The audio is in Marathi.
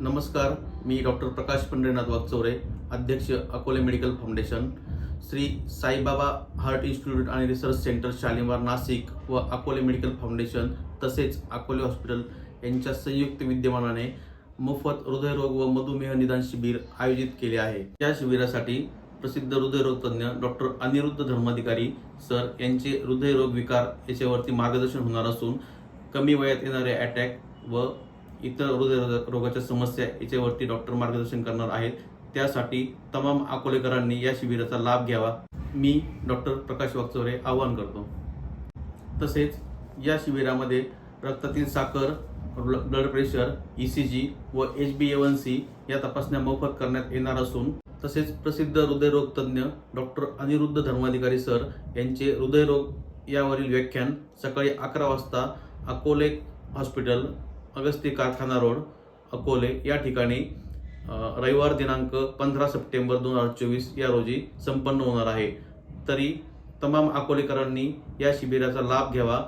नमस्कार मी डॉक्टर प्रकाश पंढरीनाथ वागचौरे अध्यक्ष Akole medical foundation Shri Saibaba heart institute आणि रिसर्च सेंटर शालिमार नाशिक व अकोले मेडिकल फाउंडेशन तसेच अकोले हॉस्पिटल यांच्या संयुक्त विद्यमानाने मोफत हृदयरोग व मधुमेह निदान शिबिर आयोजित केले आहे. या शिबिरासाठी प्रसिद्ध हृदयरोगतज्ञ डॉक्टर अनिरुद्ध धर्माधिकारी सर यांचे हृदयरोग विकार याच्यावरती मार्गदर्शन होणार असून कमी वयात येणारे अटॅक व इतर हृदय रोगाच्या समस्या याच्यावरती डॉक्टर मार्गदर्शन करणार आहेत. त्यासाठी तमाम अकोलेकरांनी या शिबिराचा लाभ घ्यावा. मी डॉक्टर प्रकाश वागचौरे आवाहन करतो. तसेच या शिबिरामध्ये रक्तातील साखर blood pressure E C G व H B A one C या तपासण्या मोफत करण्यात येणार असून तसेच प्रसिद्ध हृदयरोग तज्ज्ञ डॉक्टर अनिरुद्ध धर्माधिकारी सर यांचे हृदयरोग यावरील व्याख्यान सकाळी अकरा वाजता अकोले हॉस्पिटल अगस्ती कारखाना रोड अकोले या ठिकाणी रविवार दिनांक पंधरा सप्टेंबर दोन हजार चोवीस या रोजी संपन्न होणार आहे. तरी तमाम अकोलेकरांनी या शिबिराचा लाभ घ्यावा.